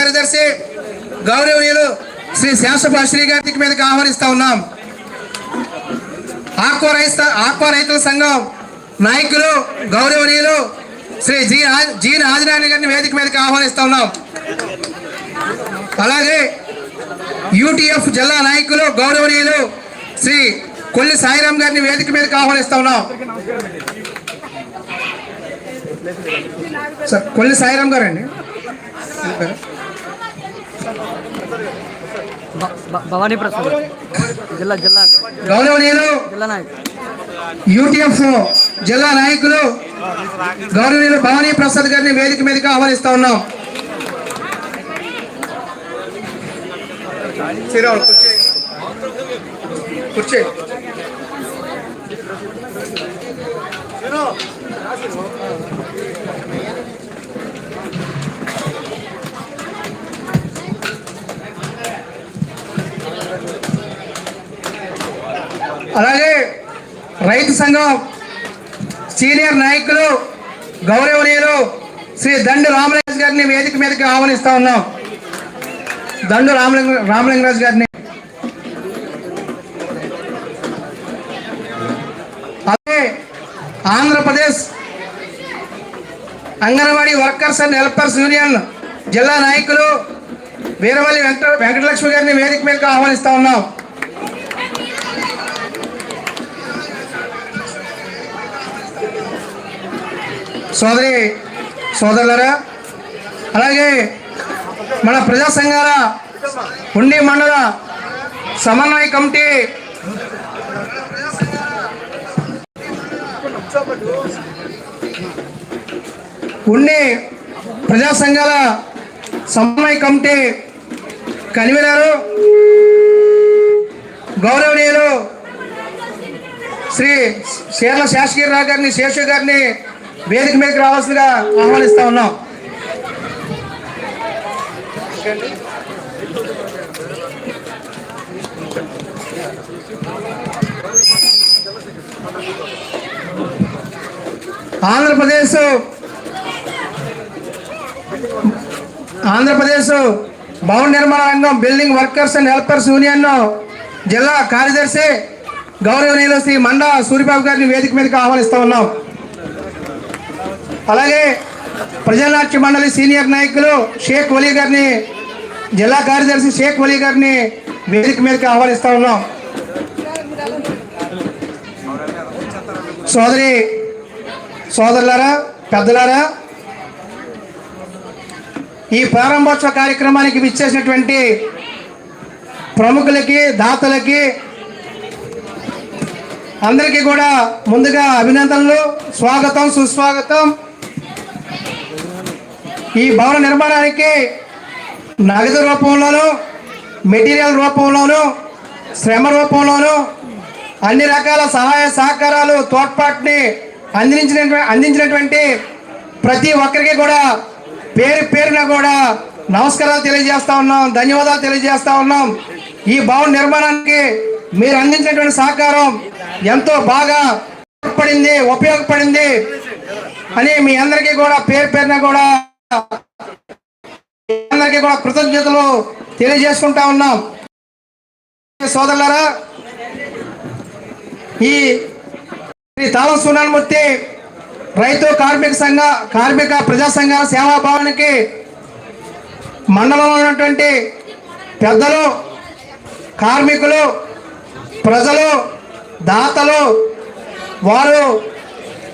కార్యదర్శి గౌరవనీయులు శ్రీ శేషప శ్రీ గారికి మీదకి ఆహ్వానిస్తా ఉన్నాం. ఆక్వా రైత ఆక్వా రైతుల సంఘం నాయకులు గౌరవనీయులు శ్రీ జీ జీ జీన్ గారిని వేదిక మీదకి ఆహ్వానిస్తా ఉన్నాం. అలాగే యూటీఎఫ్ జిల్లా నాయకులు గౌరవనీయులు శ్రీ కొల్లి సాయిరాం గారిని వేదిక మీదకి ఆహ్వానిస్తా ఉన్నాం. కొల్లి సాయిరాం గారండి. భవానీ ప్రసాద్. జిల్లా జిల్లా. గౌరవనీయులు జిల్లా నాయక్ యూటీఎఫ్ జిల్లా నాయకులు గౌరవనీయులు భవానీ ప్రసాద్ గారిని వేదిక మీదకి ఆహ్వానిస్తా ఉన్నాం. అలాగే రైతు సంఘం సీనియర్ నాయకులు గౌరవనీయులు శ్రీ దండు రామలింగరాజు గారిని వేదిక మీదకి ఆహ్వానిస్తా ఉన్నాం. దండు రామలింగ రామలింగరాజు గారిని. అలాగే Andhra Pradesh Anganwadi workers and helpers union జిల్లా నాయకులు వీరవల్లి వెంకట వెంకటలక్ష్మి గారిని వేదిక మీదకి ఆహ్వానిస్తా ఉన్నాం. సోదరి సోదరులరా అలాగే మన ప్రజా సంఘాల ఉండి మండల సమన్వయ కమిటీ ఉండి ప్రజా సంఘాల సమన్వయ కమిటీ కన్వీనరు. గౌరవనీయులు శ్రీ శేర్ల శాసగిరిరావు గారిని శేషు గారిని వేదిక మీదకి రావాల్సిందిగా ఆహ్వానిస్తా ఉన్నాం. ఆంధ్రప్రదేశ్ ఆంధ్రప్రదేశ్ భవన నిర్మాణ రంగం building workers and helpers union జిల్లా కార్యదర్శి గౌరవనీయులు శ్రీ మండా సూర్యబాబు గారిని వేదిక మీదకి ఆహ్వానిస్తా ఉన్నాం. అలాగే ప్రజానాట్య మండలి సీనియర్ నాయకులు షేక్ వలీ గారిని జిల్లా కార్యదర్శి షేక్ వలీ గారిని వేదిక మీదకి ఆహ్వానిస్తా ఉన్నాం. సోదరి సోదరులారా పెద్దలారా ఈ ప్రారంభోత్సవ కార్యక్రమానికి విచ్చేసినటువంటి ప్రముఖులకి దాతలకి అందరికీ కూడా ముందుగా అభినందనలు స్వాగతం సుస్వాగతం. ఈ భవన నిర్మాణానికి నగదు రూపంలోనూ మెటీరియల్ రూపంలోను శ్రమ రూపంలోనూ అన్ని రకాల సహాయ సహకారాలు తోడ్పాటుని అందించిన అందించినటువంటి ప్రతి ఒక్కరికి కూడా పేరు పేరున కూడా నమస్కారాలు తెలియజేస్తా ఉన్నాం ధన్యవాదాలు తెలియజేస్తా ఉన్నాం. ఈ భవన నిర్మాణానికి మీరు అందించినటువంటి సహకారం ఎంతో బాగా ఉపయోగపడింది ఉపయోగపడింది అని మీ అందరికీ కూడా పేరు పేరున కూడా అందరికీ కూడా కృతజ్ఞతలు తెలియజేసుకుంటా ఉన్నాం. సోదరులారా ఈ శ్రీ తాళం సునాన్మూర్తి రైతు కార్మిక సంఘ కార్మిక ప్రజా సంఘాల సేవా భవన్కి మండలంలో ఉన్నటువంటి పెద్దలు కార్మికులు ప్రజలు దాతలు వారు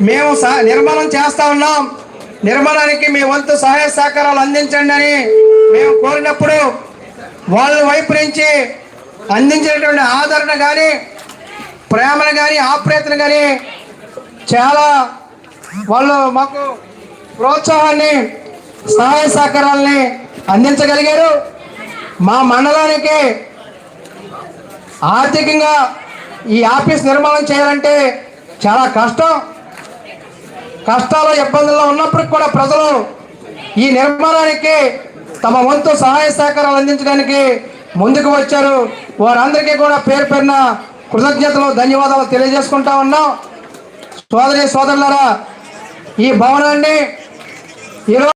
మేము నిర్మాణం చేస్తా ఉన్నాం. నిర్మాణానికి మీ వంతు సహాయ సహకారాలు అందించండి అని మేము కోరినప్పుడు వాళ్ళ వైపు నుంచి అందించినటువంటి ఆదరణ కానీ ప్రేమను కానీ ఆప్రేతన కానీ చాలా వాళ్ళు మాకు ప్రోత్సాహాన్ని సహాయ సహకారాలని అందించగలిగారు. మా మండలానికి ఆర్థికంగా ఈ ఆఫీస్ నిర్మాణం చేయాలంటే చాలా కష్టం. కష్టాలు ఇబ్బందుల్లో ఉన్నప్పటికి కూడా ప్రజలు ఈ నిర్మాణానికి తమ వంతు సహాయ సహకారాలు అందించడానికి ముందుకు వచ్చారు. వారందరికీ కూడా పేరు పేరున కృతజ్ఞతలు ధన్యవాదాలు తెలియజేసుకుంటా ఉన్నాం. సోదరి సోదరులారా ఈ భవనాన్ని ఈరోజు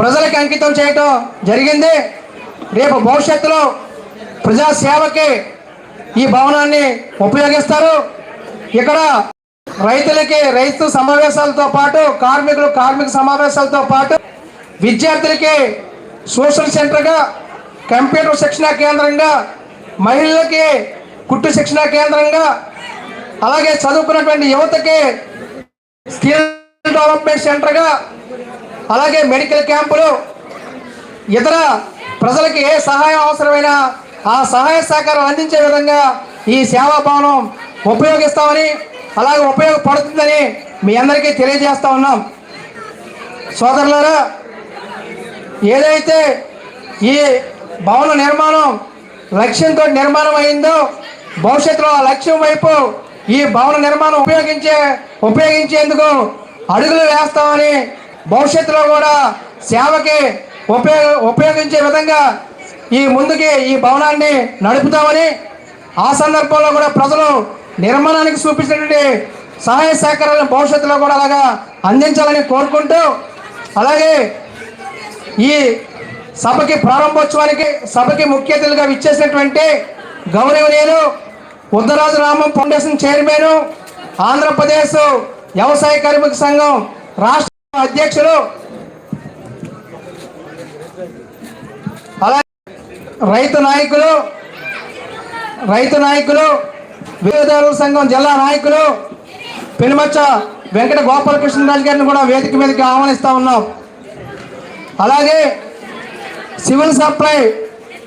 ప్రజలకు అంకితం చేయటం జరిగింది. రేపు భవిష్యత్తులో ప్రజాసేవకి ఈ భవనాన్ని ఉపయోగిస్తారు. ఇక్కడ రైతులకి రైతు సమావేశాలతో పాటు కార్మికులు కార్మిక సమావేశాలతో పాటు విద్యార్థులకి సోషల్ సెంటర్గా కంప్యూటర్ శిక్షణ కేంద్రంగా మహిళలకి కుట్టు శిక్షణా కేంద్రంగా అలాగే చదువుకున్నటువంటి యువతకి స్కిల్ డెవలప్మెంట్ సెంటర్గా అలాగే మెడికల్ క్యాంపులు ఇతర ప్రజలకి ఏ సహాయం అవసరమైనా ఆ సహాయ సహకారం అందించే విధంగా ఈ సేవా భవనం ఉపయోగిస్తామని అలాగే ఉపయోగపడుతుందని మీ అందరికీ తెలియజేస్తా ఉన్నాం. సోదరులారా ఏదైతే ఈ భవన నిర్మాణం లక్ష్యంతో నిర్మాణం అయిందో భవిష్యత్తులో ఆ లక్ష్యం వైపు ఈ భవన నిర్మాణం ఉపయోగించే ఉపయోగించేందుకు అడుగులు వేస్తామని భవిష్యత్తులో కూడా సేవకి ఉపయోగ ఉపయోగించే విధంగా ఈ ముందుకి ఈ భవనాన్ని నడుపుతామని ఆ సందర్భంలో కూడా ప్రజలు నిర్మాణానికి చూపించినటువంటి సహాయ సహకారాలను భవిష్యత్తులో కూడా అలాగా అందించాలని కోరుకుంటూ అలాగే ఈ సభకి ప్రారంభోత్సవానికి సభకి ముఖ్య అతిథులుగా విచ్చేసినటువంటి గౌరవనీయులు ఉద్దరాజు రామం ఫౌండేషన్ చైర్మన్ ఆంధ్రప్రదేశ్ వ్యవసాయ కార్మిక సంఘం రాష్ట్ర అధ్యక్షులు అలాగే రైతు నాయకులు రైతు నాయకులు వినియోగదారుల సంఘం జిల్లా నాయకులు పెనుమచ్చ వెంకట గోపాలకృష్ణరాజు గారిని కూడా వేదిక మీదకి ఆహ్వానిస్తా ఉన్నాం. అలాగే civil supply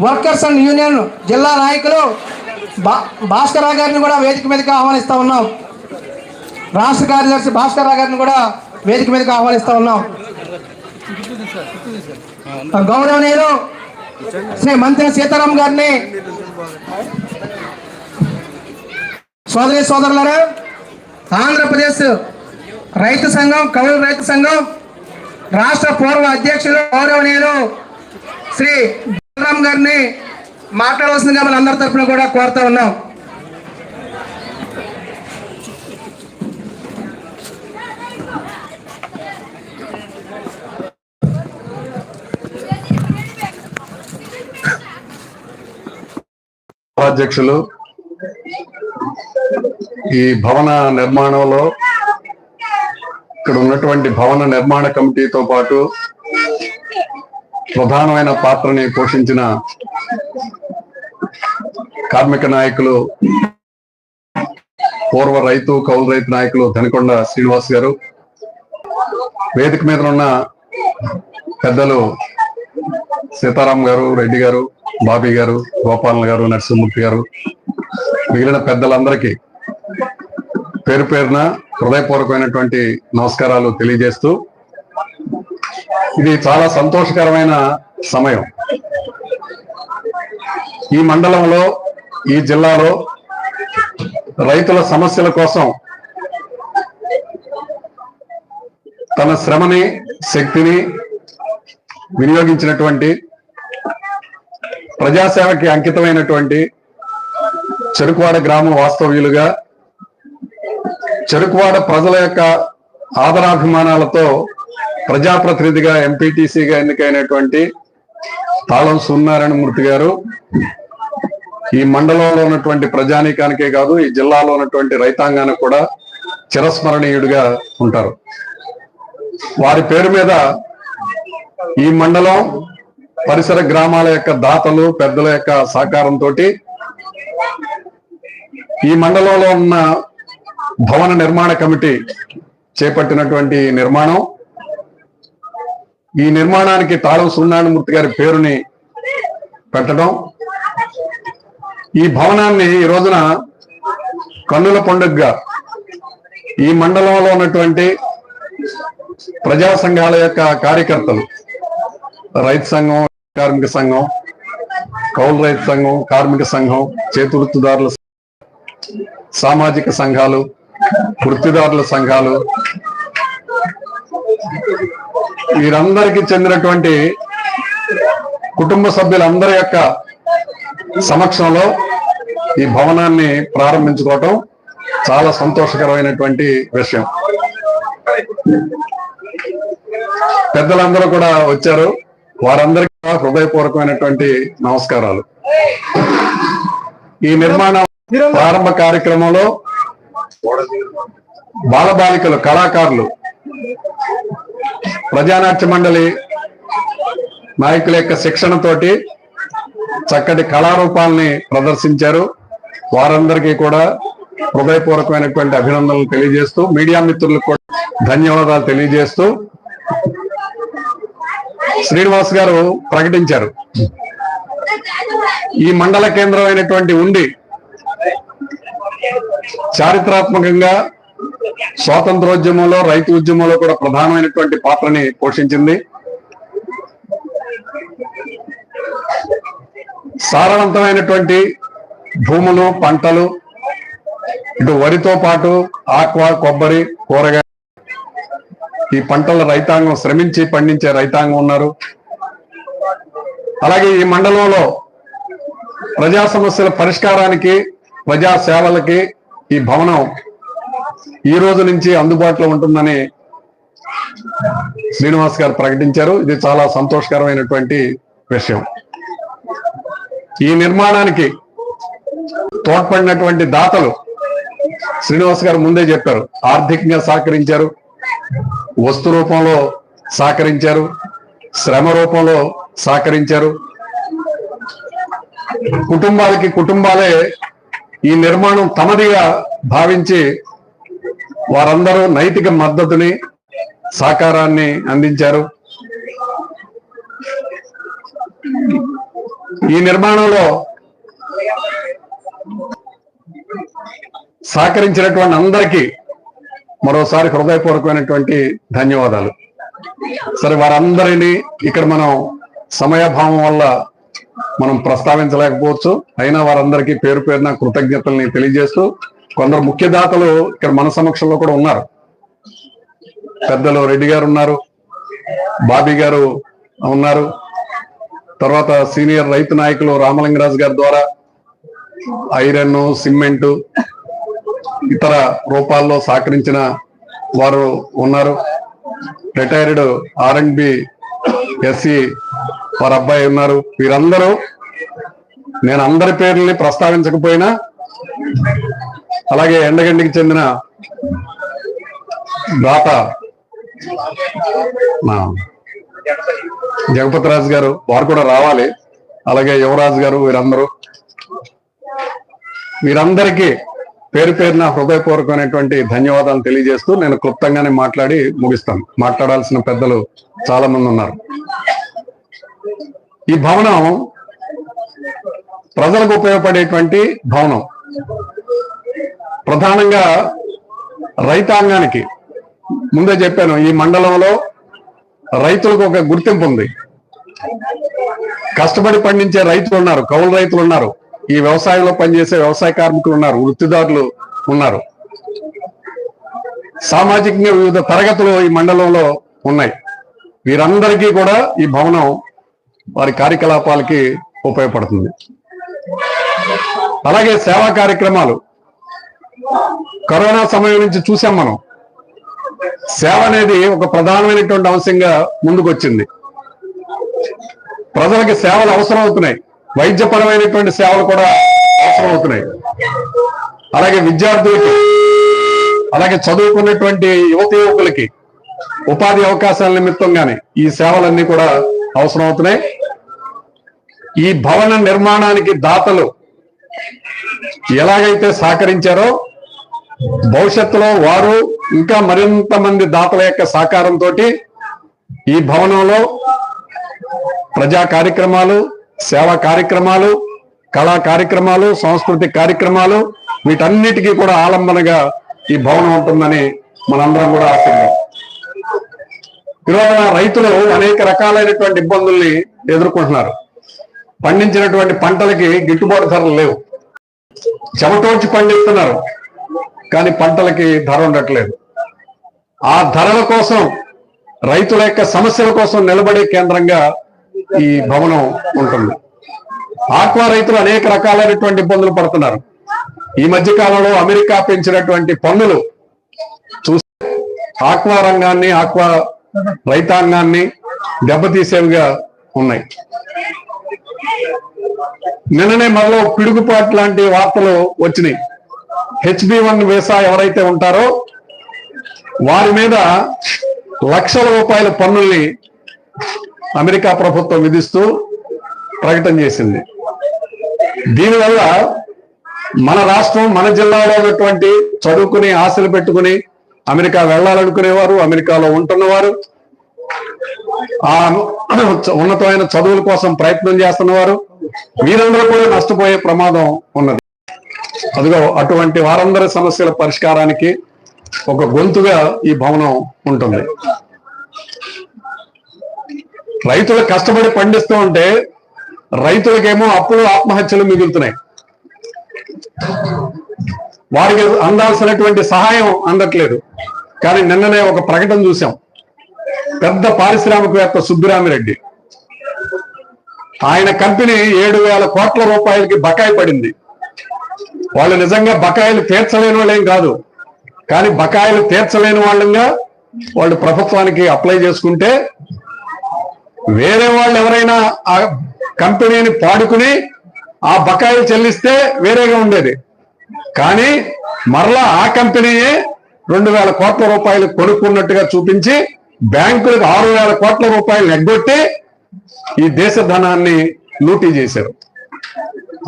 workers and union జిల్లా నాయకులు బా భాస్కర్ గారిని కూడా వేదిక మీదకి ఆహ్వానిస్తా ఉన్నాం. రాష్ట్ర కార్యదర్శి భాస్కర్ గారిని కూడా వేదిక మీదకి ఆహ్వానిస్తా ఉన్నాం. గౌరవనీయులు శ్రీ మంత్రి సీతారాం గారిని సోదరి సోదరులరా ఆంధ్రప్రదేశ్ రైతు సంఘం కౌలు రైతు సంఘం రాష్ట్ర పూర్వ అధ్యక్షులు గౌరవనీయులు శ్రీ బలరామ్ గారిని మాట్లాడవలసిందిగా మన అందరి తరఫున కూడా కోరుతా ఉన్నాం. అధ్యక్షులు ఈ భవన నిర్మాణంలో ఇక్కడ ఉన్నటువంటి భవన నిర్మాణ కమిటీతో పాటు ప్రధానమైన పాత్రని పోషించిన కార్మిక నాయకులు పూర్వ రైతు కౌలు రైతు నాయకులు ధనికొండ శ్రీనివాస్ గారు వేదిక మీద ఉన్న పెద్దలు సీతారాం గారు రెడ్డి గారు బాబీ గారు గోపాలన్ గారు నరసింహమూర్తి గారు మిగిలిన పెద్దలందరికీ పేరు పేరున హృదయపూర్వకమైనటువంటి నమస్కారాలు తెలియజేస్తూ ఇది చాలా సంతోషకరమైన సమయం. ఈ మండలంలో ఈ జిల్లాలో రైతుల సమస్యల కోసం తన శ్రమని శక్తిని వినియోగించినటువంటి ప్రజాసేవకి అంకితమైనటువంటి చెరుకువాడ గ్రామ వాస్తవ్యులుగా చెరుకువాడ ప్రజల యొక్క ఆదరాభిమానాలతో ప్రజాప్రతినిధిగా ఎంపీటీసీగా ఎన్నికైనటువంటి తాళం సూర్యనారాయణమూర్తి గారు ఈ మండలంలో ఉన్నటువంటి ప్రజానీకానికే కాదు ఈ జిల్లాలో ఉన్నటువంటి రైతాంగానికి కూడా చిరస్మరణీయుడిగా ఉంటారు. వారి పేరు మీద ఈ మండలం పరిసర గ్రామాల యొక్క దాతలు పెద్దల యొక్క సహకారంతో ఈ మండలంలో ఉన్న భవన నిర్మాణ కమిటీ చేపట్టినటువంటి నిర్మాణం. ఈ నిర్మాణానికి తాళం సూర్యనారాయణమూర్తి గారి పేరుని పెట్టడం. ఈ భవనాన్ని ఈ రోజున కన్నుల పండుగగా ఈ మండలంలో ఉన్నటువంటి ప్రజా సంఘాల యొక్క కార్యకర్తలు రైతు సంఘం కార్మిక సంఘం కౌలు రైతు సంఘం కార్మిక సంఘం చేతివృత్తిదారుల సామాజిక సంఘాలు వృత్తిదారుల సంఘాలు. వీరందరికీ చెందినటువంటి కుటుంబ సభ్యులందరి యొక్క సమక్షంలో ఈ భవనాన్ని ప్రారంభించుకోవటం చాలా సంతోషకరమైనటువంటి విషయం. పెద్దలందరూ కూడా వచ్చారు. వారందరికీ కూడా హృదయపూర్వకమైనటువంటి నమస్కారాలు. ఈ నిర్మాణం ప్రారంభ కార్యక్రమంలో బాలబాలికలు కళాకారులు ప్రజానాట్య మండలి నాయకుల యొక్క శిక్షణతోటి చక్కటి కళారూపాలని ప్రదర్శించారు. వారందరికీ కూడా హృదయపూర్వకమైనటువంటి అభినందనలు తెలియజేస్తూ మీడియా మిత్రులకు కూడా ధన్యవాదాలు తెలియజేస్తూ శ్రీనివాస్ గారు ప్రకటించారు. ఈ మండల కేంద్రం అయినటువంటి ఉండి చారిత్రాత్మకంగా స్వాతంత్రోద్యమంలో రైతు ఉద్యమంలో కూడా ప్రధానమైనటువంటి పాత్రని పోషించింది. సారవంతమైనటువంటి భూములు పంటలు ఇటు వరితో పాటు ఆక్వా కొబ్బరి కూరగాయ ఈ పంటల రైతాంగం శ్రమించి పండించే రైతాంగం ఉన్నారు. అలాగే ఈ మండలంలో ప్రజా సమస్యల పరిష్కారానికి ప్రజా సేవలకి ఈ భవనం ఈ రోజు నుంచి అందుబాటులో ఉంటుందని శ్రీనివాస్ గారు ప్రకటించారు. ఇది చాలా సంతోషకరమైనటువంటి విషయం. ఈ నిర్మాణానికి తోడ్పడినటువంటి దాతలు శ్రీనివాస్ గారు ముందే చెప్పారు. ఆర్థికంగా సహకరించారు. వస్తు రూపంలో సహకరించారు శ్రమ రూపంలో సహకరించారు. కుటుంబాలకి కుటుంబాలే ఈ నిర్మాణం తమదిగా భావించి వారందరూ నైతిక మద్దతుని సహకారాన్ని అందించారు. ఈ నిర్మాణంలో సహకరించినటువంటి అందరికీ మరోసారి హృదయపూర్వకమైనటువంటి ధన్యవాదాలు. సరే వారందరినీ ఇక్కడ మనం సమయభావం వల్ల మనం ప్రస్తావించలేకపోవచ్చు. అయినా వారందరికీ పేరు పేరున కృతజ్ఞతల్ని తెలియజేస్తూ కొందరు ముఖ్య దాతలు ఇక్కడ మన సమక్షంలో కూడా ఉన్నారు. పెద్దలు రెడ్డి గారు ఉన్నారు బాబీ గారు ఉన్నారు తర్వాత సీనియర్ రైతు నాయకులు రామలింగరాజు గారి ద్వారా ఐరన్ సిమెంట్ ఇతర రూపాల్లో సహకరించిన వారు ఉన్నారు. Retired R and B SC వారి అబ్బాయి ఉన్నారు. వీరందరూ నేను అందరి పేర్లని ప్రస్తావించకపోయినా అలాగే ఎండగండికి చెందిన దాత నా జగపతి రాజు గారు వారు కూడా రావాలి. అలాగే యువరాజు గారు వీరందరూ. వీరందరికీ పేరు పేరున హృదయపూర్వకమైనటువంటి ధన్యవాదాలు తెలియజేస్తూ నేను క్లుప్తంగానే మాట్లాడి ముగిస్తాను. మాట్లాడాల్సిన పెద్దలు చాలా మంది ఉన్నారు. ఈ భవనం ప్రజలకు ఉపయోగపడేటువంటి భవనం. ప్రధానంగా రైతాంగానికి ముందే చెప్పాను ఈ మండలంలో రైతులకు ఒక గుర్తింపు ఉంది. కష్టపడి పండించే రైతులు ఉన్నారు కౌలు రైతులు ఉన్నారు. ఈ వ్యవసాయంలో పనిచేసే వ్యవసాయ కార్మికులు ఉన్నారు వృత్తిదారులు ఉన్నారు. సామాజికంగా వివిధ తరగతులు ఈ మండలంలో ఉన్నాయి. వీరందరికీ కూడా ఈ భవనం వారి కార్యకలాపాలకి ఉపయోగపడుతుంది. అలాగే సేవా కార్యక్రమాలు. కరోనా సమయం నుంచి చూసాం మనం. సేవ అనేది ఒక ప్రధానమైనటువంటి అంశంగా ముందుకొచ్చింది. ప్రజలకి సేవలు అవసరం అవుతున్నాయి వైద్యపరమైనటువంటి సేవలు కూడా అవసరం అవుతున్నాయి అలాగే విద్యార్థులకి అలాగే చదువుకున్నటువంటి యువత యువకులకి ఉపాధి అవకాశాల నిమిత్తంగానే ఈ సేవలన్నీ కూడా అవసరం అవుతున్నాయి ఈ భవన నిర్మాణానికి దాతలు ఎలాగైతే సహకరించారో భవిష్యత్తులో వారు ఇంకా మరింత మంది దాతల యొక్క సహకారంతో ఈ భవనంలో ప్రజా కార్యక్రమాలు సేవా కార్యక్రమాలు కళా కార్యక్రమాలు సాంస్కృతిక కార్యక్రమాలు వీటన్నిటికీ కూడా ఆలంబనగా ఈ భవనం ఉంటుందని మనందరం కూడా ఆశిద్దాం. ఈరోజు రైతులు అనేక రకాలైనటువంటి ఇబ్బందుల్ని ఎదుర్కొంటున్నారు. పండించినటువంటి పంటలకి గిట్టుబాటు ధరలు లేవు. చెమటోడ్చి పండిస్తున్నారు. కానీ పంటలకి ధర ఉండట్లేదు. ఆ ధరల కోసం రైతుల యొక్క సమస్యల కోసం నిలబడే కేంద్రంగా ఈ భవనం ఉంటుంది. ఆక్వా రైతులు అనేక రకాలైనటువంటి ఇబ్బందులు పడుతున్నారు. ఈ మధ్య కాలంలో అమెరికా పెంచినటువంటి పన్నులు చూసి ఆక్వా రంగాన్ని ఆక్వా రైతాంగాన్ని దెబ్బతీసేవిగా ఉన్నాయి. నిన్ననే మనలో పిడుగుపాటు లాంటి వార్తలు వచ్చినాయి. హెచ్బి వన్ వీసా ఎవరైతే ఉంటారో వారి మీద లక్షల రూపాయల పన్నుల్ని అమెరికా ప్రభుత్వం విధిస్తూ ప్రకటన చేసింది. దీనివల్ల మన రాష్ట్రం మన జిల్లాలో ఉన్నటువంటి చదువుకుని ఆశలు పెట్టుకుని అమెరికా వెళ్ళాలనుకునేవారు అమెరికాలో ఉంటున్నవారు ఆ ఉన్నతమైన చదువుల కోసం ప్రయత్నం చేస్తున్నవారు వీరందరూ కూడా నష్టపోయే ప్రమాదం ఉన్నది. అదిగో అటువంటి వారందరి సమస్యల పరిష్కారానికి ఒక గొంతుగా ఈ భవనం ఉంటుంది. రైతులు కష్టపడి పండిస్తూ ఉంటే రైతులకేమో అప్పులు ఆత్మహత్యలు మిగులుతున్నాయి. వారికి అందాల్సినటువంటి సహాయం అందట్లేదు. కానీ నిన్ననే ఒక ప్రకటన చూసాం. పెద్ద పారిశ్రామికవేత్త సుబ్బిరామిరెడ్డి. ఆయన కంపెనీ ఏడు వేల కోట్ల రూపాయలకి బకాయి పడింది. వాళ్ళు నిజంగా బకాయిలు తీర్చలేని వాళ్ళేం కాదు. కానీ బకాయిలు తీర్చలేని వాళ్ళంగా వాళ్ళు ప్రభుత్వానికి అప్లై చేసుకుంటే వేరే వాళ్ళు ఎవరైనా ఆ కంపెనీని పాడుకుని ఆ బకాయిలు చెల్లిస్తే వేరేగా ఉండేది. కానీ మరలా ఆ కంపెనీయే రెండు వేల కోట్ల రూపాయలు కొనుక్కున్నట్టుగా చూపించి బ్యాంకులకు ఆరు వేల కోట్ల రూపాయలు ఎగ్గొట్టి ఈ దేశ ధనాన్ని లూటీ చేశారు.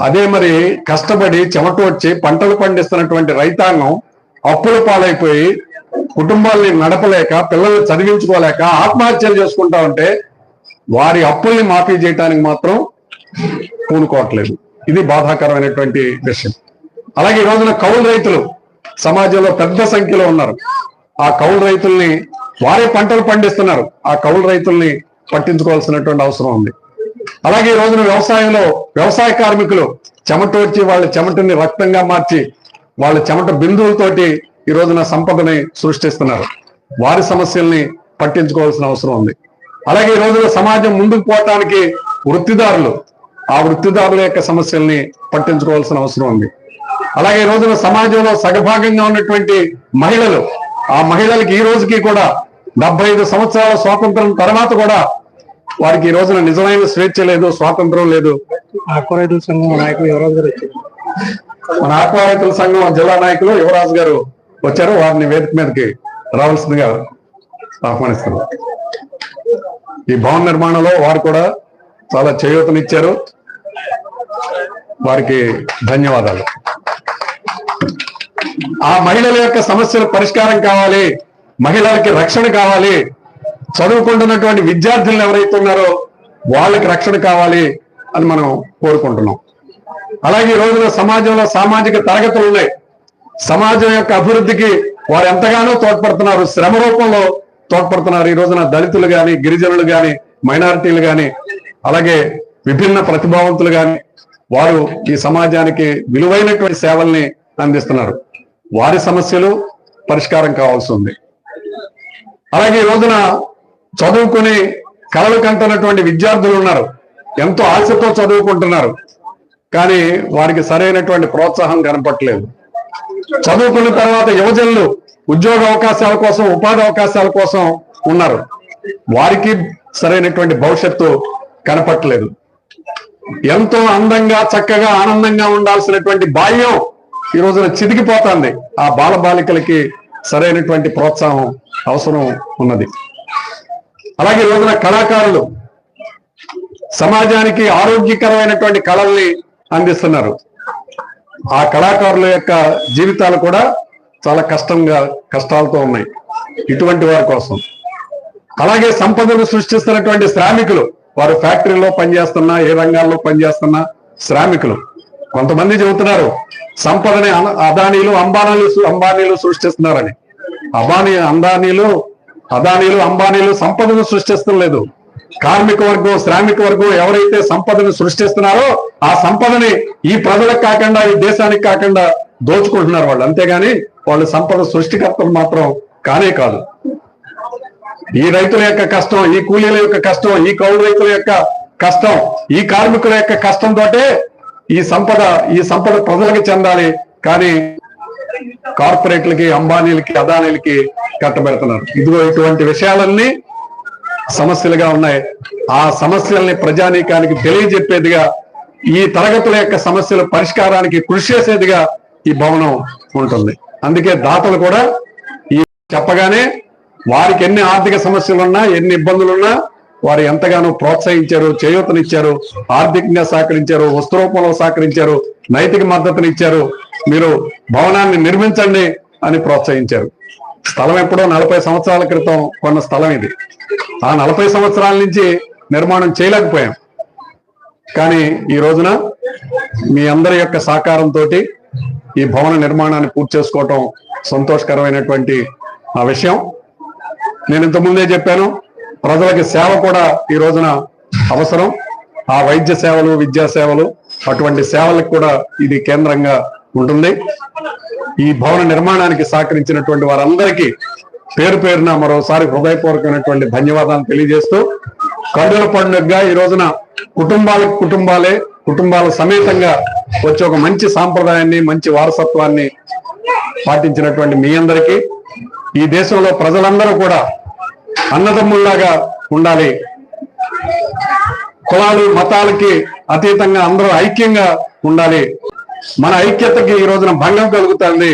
అదే మరి కష్టపడి చెమటోడ్చి పంటలు పండిస్తున్నటువంటి రైతాంగం అప్పుల పాలైపోయి కుటుంబాల్ని నడపలేక పిల్లల్ని చదివించుకోలేక ఆత్మహత్యలు చేసుకుంటా ఉంటే వారి అప్పుల్ని మాఫీ చేయడానికి మాత్రం పూనుకోవట్లేదు. ఇది బాధాకరమైనటువంటి విషయం. అలాగే ఈ రోజున కౌలు రైతులు సమాజంలో పెద్ద సంఖ్యలో ఉన్నారు. ఆ కౌలు రైతుల్ని వారే పంటలు పండిస్తున్నారు. ఆ కౌలు రైతుల్ని పట్టించుకోవాల్సినటువంటి అవసరం ఉంది. అలాగే ఈ రోజున వ్యవసాయంలో వ్యవసాయ కార్మికులు చెమటోడ్చి వాళ్ళ చెమటని రక్తంగా మార్చి వాళ్ళ చెమట బిందువులతోటి ఈ రోజున సంపదని సృష్టిస్తున్నారు. వారి సమస్యల్ని పట్టించుకోవాల్సిన అవసరం ఉంది. అలాగే ఈ రోజున సమాజం ముందుకు పోవటానికి వృత్తిదారులు ఆ వృత్తిదారుల యొక్క సమస్యల్ని పట్టించుకోవాల్సిన అవసరం ఉంది. అలాగే ఈ రోజున సమాజంలో సగభాగంగా ఉన్నటువంటి మహిళలు ఆ మహిళలకి ఈ రోజుకి కూడా డెబ్బై ఐదు సంవత్సరాల స్వాతంత్రం తర్వాత కూడా వారికి ఈ రోజున నిజమైన స్వేచ్ఛ లేదు స్వాతంత్రం లేదు. ఆకువ రైతుల సంఘం నాయకులు యువరాజు గారు మన ఆక్వా రైతుల సంఘం జిల్లా నాయకులు యువరాజు గారు వచ్చారు. వారిని వేదిక మీదకి రావాల్సిందిగా ఆహ్వానిస్తున్నారు ఈ భవన నిర్మాణంలో వారు కూడా చాలా చేయూతనిచ్చారు. వారికి ధన్యవాదాలు. ఆ మహిళల యొక్క సమస్యల పరిష్కారం కావాలి మహిళలకి రక్షణ కావాలి చదువుకుంటున్నటువంటి విద్యార్థులను ఎవరైతే ఉన్నారో వాళ్ళకి రక్షణ కావాలి అని మనం కోరుకుంటున్నాం. అలాగే ఈ రోజున సమాజంలో సామాజిక తరగతులు ఉన్నాయి. సమాజం యొక్క అభివృద్ధికి వారు ఎంతగానో తోడ్పడుతున్నారు. శ్రమ రూపంలో తోడ్పడుతున్నారు. ఈ రోజున దళితులు గాని గిరిజనులు గాని మైనారిటీలు గాని అలాగే విభిన్న ప్రతిభావంతులు గాని వారు ఈ సమాజానికి విలువైనటువంటి సేవల్ని అందిస్తున్నారు. వారి సమస్యలు పరిష్కారం కావాల్సి ఉంది. అలాగే ఈ రోజున చదువుకుని కలలు కంటున్నటువంటి విద్యార్థులు ఉన్నారు. ఎంతో ఆశతో చదువుకుంటున్నారు. కానీ వారికి సరైనటువంటి ప్రోత్సాహం కనపట్లేదు. చదువుకున్న తర్వాత యువజనులు ఉద్యోగ అవకాశాల కోసం ఉపాధి అవకాశాల కోసం ఉన్నారు. వారికి సరైనటువంటి భవిష్యత్తు కనపట్లేదు. ఎంతో అందంగా చక్కగా ఆనందంగా ఉండాల్సినటువంటి బాల్యం ఈ రోజున చితికిపోతుంది. ఆ బాల బాలికలకి సరైనటువంటి ప్రోత్సాహం అవసరం ఉన్నది. అలాగే ఈ రోజున కళాకారులు సమాజానికి ఆరోగ్యకరమైనటువంటి కళల్ని అందిస్తున్నారు. ఆ కళాకారుల యొక్క జీవితాలు కూడా చాలా కష్టంగా కష్టాలతో ఉన్నాయి. ఇటువంటి వారి కోసం. అలాగే సంపదను సృష్టిస్తున్నటువంటి శ్రామికులు వారు ఫ్యాక్టరీలో పనిచేస్తున్నా ఏ రంగాల్లో పనిచేస్తున్నా శ్రామికులు. కొంతమంది చెబుతున్నారు సంపదని అన- అదానీలు అంబానీలు అంబానీలు సృష్టిస్తున్నారని. అబానీ అందానీలు అదానీలు అంబానీలు సంపదను సృష్టిస్తలేదు. కార్మిక వర్గం శ్రామిక వర్గం ఎవరైతే సంపదను సృష్టిస్తున్నారో ఆ సంపదని ఈ ప్రజలకు కాకుండా ఈ దేశానికి కాకుండా దోచుకుంటున్నారు వాళ్ళు. అంతేగాని వాళ్ళు సంపద సృష్టికర్తలు మాత్రం కానే కాదు. ఈ రైతుల యొక్క కష్టం ఈ కూలీల యొక్క కష్టం ఈ కౌలు రైతుల యొక్క కష్టం ఈ కార్మికుల యొక్క కష్టంతోటే ఈ సంపద ఈ సంపద ప్రజలకు చెందాలి. కానీ కార్పొరేట్లకి అంబానీలకి అదానీలకి కట్టబెడుతున్నారు. ఇదిగో ఇటువంటి విషయాలన్నీ సమస్యలుగా ఉన్నాయి. ఆ సమస్యల్ని ప్రజానీకానికి తెలియజెప్పేదిగా ఈ తరగతుల యొక్క సమస్యల పరిష్కారానికి కృషి చేసేదిగా ఈ భవనం ఉంటుంది. అందుకే దాతలు కూడా ఈ చెప్పగానే వారికి ఎన్ని ఆర్థిక సమస్యలున్నా ఎన్ని ఇబ్బందులున్నా వారు ఎంతగానో ప్రోత్సహించారు చేయూతనిచ్చారు ఆర్థికంగా సహకరించారు వస్తురూపంలో సహకరించారు నైతిక మద్దతునిచ్చారు. మీరు భవనాన్ని నిర్మించండి అని ప్రోత్సహించారు. స్థలం ఎప్పుడో నలభై సంవత్సరాల క్రితం కొన్న స్థలం ఇది. ఆ నలభై సంవత్సరాల నుంచి నిర్మాణం చేయలేకపోయాం. కానీ ఈ రోజున మీ అందరి యొక్క సహకారంతో ఈ భవన నిర్మాణాన్ని పూర్తి చేసుకోవటం సంతోషకరమైనటువంటి ఆ విషయం. నేను ఇంతకుముందే చెప్పాను ప్రజలకి సేవ కూడా ఈ రోజున అవసరం. ఆ వైద్య సేవలు విద్యా సేవలు అటువంటి సేవలకు కూడా ఇది కేంద్రంగా ఉంటుంది. ఈ భవన నిర్మాణానికి సహకరించినటువంటి వారందరికీ పేరు పేరున మరోసారి హృదయపూర్వకమైనటువంటి ధన్యవాదాలు తెలియజేస్తూ కడుల పండుగగా ఈ రోజున కుటుంబాలకు కుటుంబాలే కుటుంబాల సమేతంగా వచ్చే ఒక మంచి సాంప్రదాయాన్ని మంచి వారసత్వాన్ని పాటించినటువంటి మీ అందరికీ ఈ దేశంలో ప్రజలందరూ కూడా అన్నదమ్ముల్లాగా ఉండాలి. కులాలు మతాలకి అతీతంగా అందరూ ఐక్యంగా ఉండాలి. మన ఐక్యతకి ఈ రోజున భంగం కలుగుతుంది.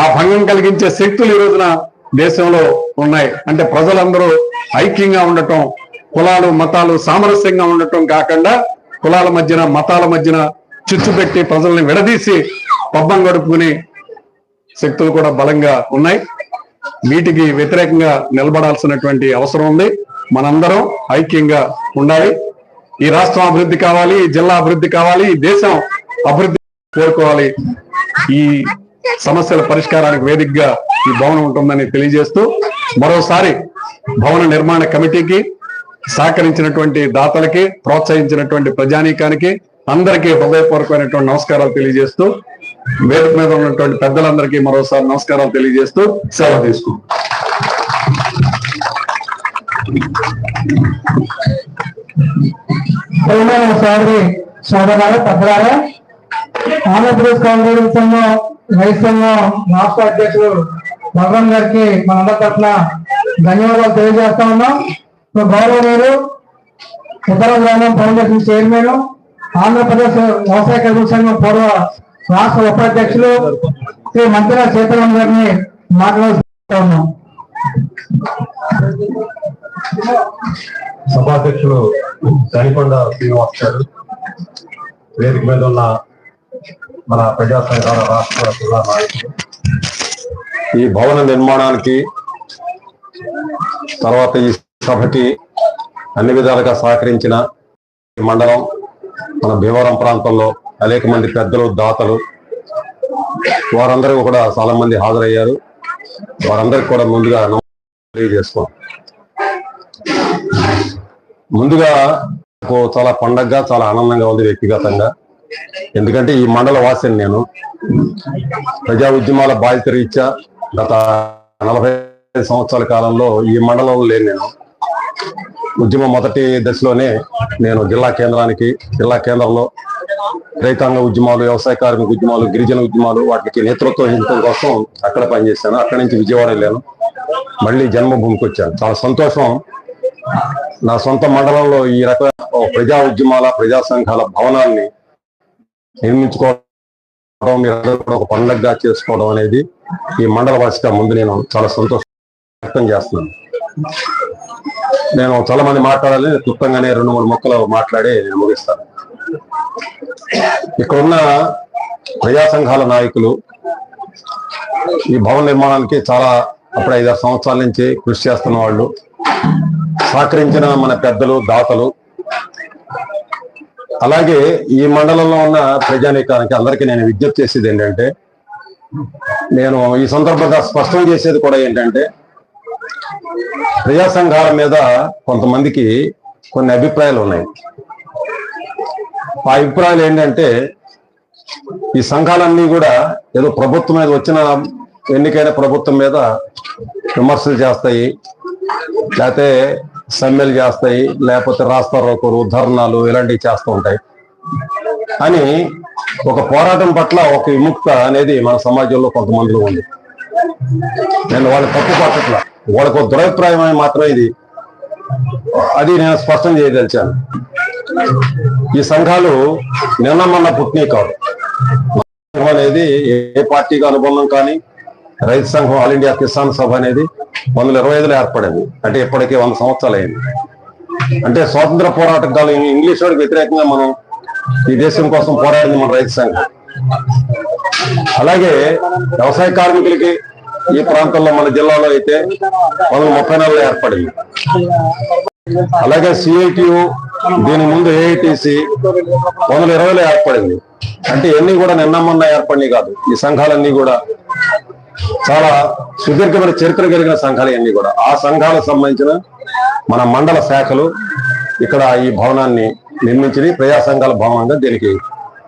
ఆ భంగం కలిగించే శక్తులు ఈ రోజున దేశంలో ఉన్నాయి. అంటే ప్రజలందరూ ఐక్యంగా ఉండటం కులాలు మతాలు సామరస్యంగా ఉండటం కాకుండా కులాల మధ్యన మతాల మధ్యన చిచ్చు పెట్టి ప్రజల్ని విడదీసి పబ్బం గడుపుకునే శక్తులు కూడా బలంగా ఉన్నాయి. వీటికి వ్యతిరేకంగా నిలబడాల్సినటువంటి అవసరం ఉంది. మనందరం ఐక్యంగా ఉండాలి. ఈ రాష్ట్రం అభివృద్ధి కావాలి ఈ జిల్లా అభివృద్ధి కావాలి ఈ దేశం అభివృద్ధి కోరుకోవాలి. ఈ సమస్యల పరిష్కారానికి వేదికగా ఈ భవనం ఉంటుందని తెలియజేస్తూ మరోసారి భవన నిర్మాణ కమిటీకి సహకరించినటువంటి దాతలకి ప్రోత్సహించినటువంటి ప్రజానీకానికి అందరికీ హృదయపూర్వకమైనటువంటి నమస్కారాలు తెలియజేస్తూ వేదిక మీద ఉన్నటువంటి పెద్దలందరికీ మరోసారి నమస్కారాలు తెలియజేస్తూ సేవ తీసుకుంటాం సోదరి సోదరాలు పెద్దలారా ఆంధ్రప్రదేశ్ కాంగ్రెస్ సంఘం రైతు సంఘం రాష్ట్ర అధ్యక్షుడు భగవాన్ గారికి మనందరి తరఫున ధన్యవాదాలు తెలియజేస్తా ఉన్నాం. ఇప్పుడు గౌరవనీయులు ఉత్తర గ్రామం ఫౌండేషన్ చైర్మన్ ఆంధ్రప్రదేశ్ వ్యవసాయ కార్మిక సంఘం పూర్వ రాష్ట్ర ఉపాధ్యక్షులు శ్రీ మంత్రి సీతారాం గారిని మాట్లాడుతూ ఉన్నాం. సభాధ్యక్షులు దనికొండ శ్రీనివాస్ గారు వేదిక మీద ఉన్న మన ప్రజా సంఘాల రాష్ట్ర జిల్లా నాయకులు. ఈ భవన నిర్మాణానికి తర్వాత ఈ సభకి అన్ని విధాలుగా సహకరించిన ఈ మండలం మన భీమవరం ప్రాంతంలో అనేక మంది పెద్దలు దాతలు వారందరూ కూడా చాలా మంది హాజరయ్యారు. వారందరికి కూడా ముందుగా నమస్కారం తెలియజేసుకో. ముందుగా నాకు చాలా పండగగా చాలా ఆనందంగా ఉంది వ్యక్తిగతంగా. ఎందుకంటే ఈ మండల వాసిని నేను. ప్రజా ఉద్యమాల బాధ్యత రీత్యా గత నలభై సంవత్సరాల కాలంలో ఈ మండలంలో లేను నేను. ఉద్యమం మొదటి దశలోనే నేను జిల్లా కేంద్రానికి జిల్లా కేంద్రంలో రైతాంగ ఉద్యమాలు వ్యవసాయ కార్మిక ఉద్యమాలు గిరిజన ఉద్యమాలు వాటికి నేతృత్వం ఇవ్వడం కోసం అక్కడ పనిచేశాను. అక్కడి నుంచి విజయవాడ వెళ్ళాను. మళ్ళీ జన్మభూమికి వచ్చాను. చాలా సంతోషం. నా సొంత మండలంలో ఈ రకమైన ప్రజా ఉద్యమాల ప్రజా సంఘాల భవనాన్ని నిర్మించుకోవడం మీరు కూడా ఒక పండగగా చేసుకోవడం అనేది ఈ మండల వాసిగా ముందు నేను చాలా సంతోషం వ్యక్తం చేస్తున్నాను. నేను చాలా మంది మాట్లాడాలి క్లుప్తంగానే రెండు మూడు మొక్కలు మాట్లాడి నేను ముగిస్తాను. ఇక్కడున్న ప్రజా సంఘాల నాయకులు ఈ భవన నిర్మాణానికి చాలా అప్పుడు ఐదారు సంవత్సరాల నుంచి కృషి చేస్తున్న వాళ్ళు సహకరించిన మన పెద్దలు దాతలు అలాగే ఈ మండలంలో ఉన్న ప్రజానీకానికి అందరికీ నేను విజ్ఞప్తి చేసేది ఏంటంటే నేను ఈ సందర్భంగా స్పష్టం చేసేది కూడా ఏంటంటే ప్రజా సంఘాల మీద కొంతమందికి కొన్ని అభిప్రాయాలు ఉన్నాయి. ఆ అభిప్రాయాలు ఏంటంటే ఈ సంఘాలన్నీ కూడా ఏదో ప్రభుత్వం మీద వచ్చిన ఎన్నికైన ప్రభుత్వం మీద విమర్శలు చేస్తాయి లేకపోతే సమ్మెలు చేస్తాయి లేకపోతే రాస్తా ధర్నాలు ఇలాంటివి చేస్తూ ఉంటాయి. అని ఒక పోరాటం పట్ల ఒక విముక్త అనేది మన సమాజంలో కొంతమందిలో ఉంది. నేను వాళ్ళ తప్పు పట్టట్లా. వాళ్ళకు దురభిప్రాయం అని మాత్రం ఇది. అది నేను స్పష్టం చేయదలిచాను. ఈ సంఘాలు నిన్న మొన్న పుట్టినవి కాదు అనేది ఏ పార్టీకి అనుబంధం కానీ రైతు సంఘం ఆల్ ఇండియా కిసాన్ సభ అనేది వందల ఇరవై ఐదులో ఏర్పడింది. అంటే ఇప్పటికే వంద సంవత్సరాలు అయింది అంటే స్వాతంత్ర పోరాట కాలం ఇంగ్లీష్ వాడికి వ్యతిరేకంగా మనం ఈ దేశం కోసం పోరాడింది మన రైతు సంఘం. అలాగే వ్యవసాయ కార్మికులకి ఈ ప్రాంతంలో మన జిల్లాలో అయితే వందల ముప్పై నెలలో ఏర్పడింది. అలాగే సిఐటియు దీని ముందు ఏఐటిసి వందల ఇరవైలో ఏర్పడింది. అంటే ఇవన్నీ కూడా నిన్న మొన్న ఏర్పడినవి కాదు. ఈ సంఘాలన్నీ కూడా చాలా సుదీర్ఘమైన చరిత్ర కలిగిన సంఘాలు ఇవన్నీ కూడా. ఆ సంఘాలకు సంబంధించిన మన మండల శాఖలు ఇక్కడ ఈ భవనాన్ని నిర్మించింది ప్రజా సంఘాల భవనంగా దీనికి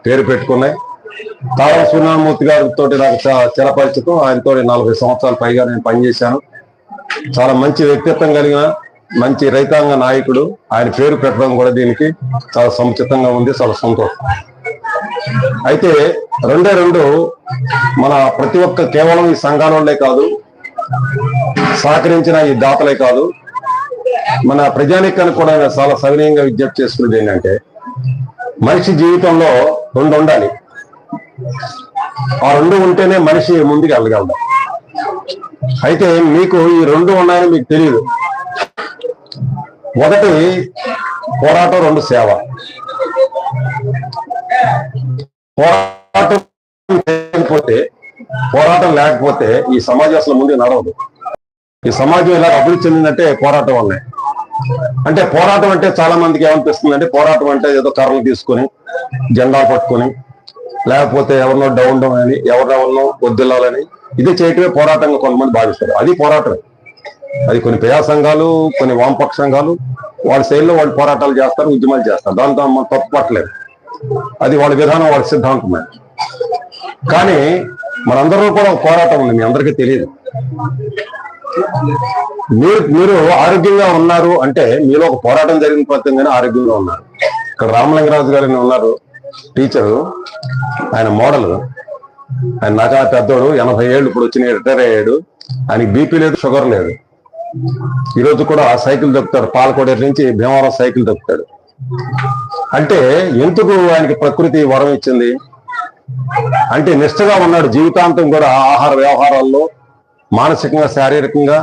పేరు పెట్టుకున్నాయి. తాళ సూర్యనారాయణమూర్తి గారితో నాకు చాలా చిరపరిచితం ఆయనతో నలభై సంవత్సరాల పైగా నేను పనిచేశాను. చాలా మంచి వ్యక్తిత్వం కలిగిన మంచి రైతాంగ నాయకుడు. ఆయన పేరు పెట్టడం కూడా దీనికి చాలా సముచితంగా ఉంది చాలా సంతోషం. అయితే రెండే రెండు మన ప్రతి ఒక్క కేవలం ఈ సంఘాల కాదు సహకరించిన ఈ దాతలే కాదు. మన ప్రజానికానికి కూడా చాలా సవినయంగా విజ్ఞప్తి చేసుకునేది ఏంటంటే మనిషి జీవితంలో రెండు ఉండాలి. ఆ రెండు ఉంటేనే మనిషి ముందుకు వెళ్ళగలడు. అయితే మీకు ఈ రెండు ఉన్నాయని మీకు తెలియదు ఒకటి పోరాటం రెండు సేవ. పోరాటం లేకపోతే పోరాటం లేకపోతే ఈ సమాజం అసలు ముందు నడవదు. ఈ సమాజం ఇలా అభివృద్ధి చెందిందంటే పోరాటం ఉన్నాయి అంటే పోరాటం అంటే చాలా మందికి ఏమనిపిస్తుంది అంటే పోరాటం అంటే ఏదో కర్రలు తీసుకొని జెండా పట్టుకొని లేకపోతే ఎవరినో డౌన్ డౌన్ అని ఎవరినెవరినో వద్దులాలని ఇది చేయటమే పోరాటంగా కొంతమంది భావిస్తారు. అది పోరాటం అది కొన్ని ప్రజా సంఘాలు కొన్ని వామపక్ష సంఘాలు వాళ్ళ శైలిలో వాళ్ళు పోరాటాలు చేస్తారు ఉద్యమాలు చేస్తారు. దాంతో మనం తప్పు పట్టలేదు అది వాళ్ళ విధానం వాళ్ళ సిద్ధాంతమే కానీ మనందరూ కూడా ఒక పోరాటం ఉంది మీ అందరికీ తెలియదు. మీరు మీరు ఆరోగ్యంగా ఉన్నారు అంటే మీలో ఒక పోరాటం జరిగిన ఫలితంగానే ఆరోగ్యంగా ఉన్నారు. ఇక్కడ రామలింగరాజు గారు ఉన్నారు. టీచరు ఆయన మోడల్. ఆయన నాకన్నా పెద్దోడు ఎనభై ఏళ్ళు ఇప్పుడు వచ్చిన రిటైర్ అయ్యాడు. ఆయనకి బీపీ లేదు షుగర్ లేదు. ఈ రోజు కూడా ఆ సైకిల్ దొక్కుతాడు. పాలకోడేరు నుంచి భీమవరం సైకిల్ దొక్కుతాడు. అంటే ఎందుకు ఆయనకి ప్రకృతి వరం ఇచ్చింది? అంటే నిష్ఠగా ఉన్నాడు. జీవితాంతం కూడా ఆహార వ్యవహారాల్లో మానసికంగా శారీరకంగా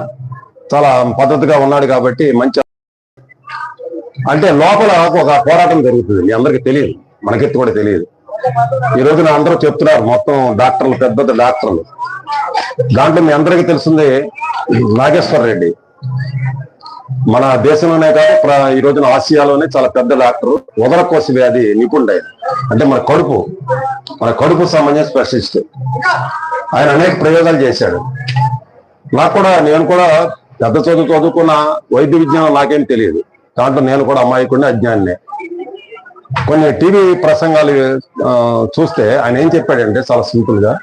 చాలా పద్ధతిగా ఉన్నాడు కాబట్టి మంచి అంటే లోపల ఒక పోరాటం జరుగుతుంది. మీ అందరికీ తెలియదు. మనకెత్తి కూడా తెలియదు. ఈ రోజున అందరూ చెప్తున్నారు మొత్తం డాక్టర్లు పెద్ద పెద్ద డాక్టర్లు. దాంట్లో మీ అందరికీ తెలిసింది నాగేశ్వర రెడ్డి. మన దేశంలోనే కాదు ఈ రోజున ఆసియాలోనే చాలా పెద్ద డాక్టర్. ఉదరకోశ వ్యాధి నిపుణుడు ఆయన. అంటే మన కడుపు మన కడుపు సంబంధించిన స్పెషలిస్ట్. ఆయన అనేక ప్రయోగాలు చేశాడు. నాకు కూడా నేను కూడా పెద్ద చదువు చదువుకున్న వైద్య విజ్ఞానం నాకేం తెలియదు. దాంట్లో నేను కూడా అమాయకుండా అజ్ఞానినే. కొన్ని టీవీ ప్రసంగాలు చూస్తే ఆయన ఏం చెప్పాడంటే చాలా సింపుల్గా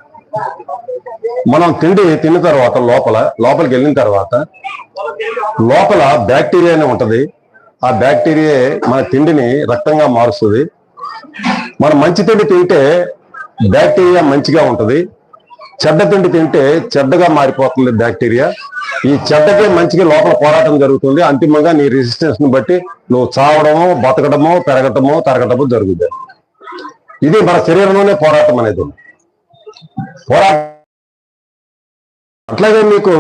మనం తిండి తిన్న తర్వాత లోపల లోపలికి వెళ్ళిన తర్వాత లోపల బ్యాక్టీరియా అనే ఉంటది. ఆ బ్యాక్టీరియా మన తిండిని రక్తంగా మారుస్తుంది. మనం మంచి తిండి తింటే బ్యాక్టీరియా మంచిగా ఉంటది. చెడ్డ తిండి తింటే చెడ్డగా మారిపోతుంది బ్యాక్టీరియా. ఈ చెడ్డకి మంచిగా లోపల పోరాటం జరుగుతుంది. అంతిమంగా నీ రెసిస్టెన్స్ని బట్టి నువ్వు చావడమో బతకడమో పెరగటమో తరగటమో జరుగుతుంది ఇది మన శరీరంలోనే పోరాటం అనేది. ఉంది. పోరాటం అట్లాగే మీకు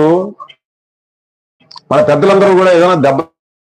మన పెద్దలందరూ కూడా ఏదైనా దెబ్బ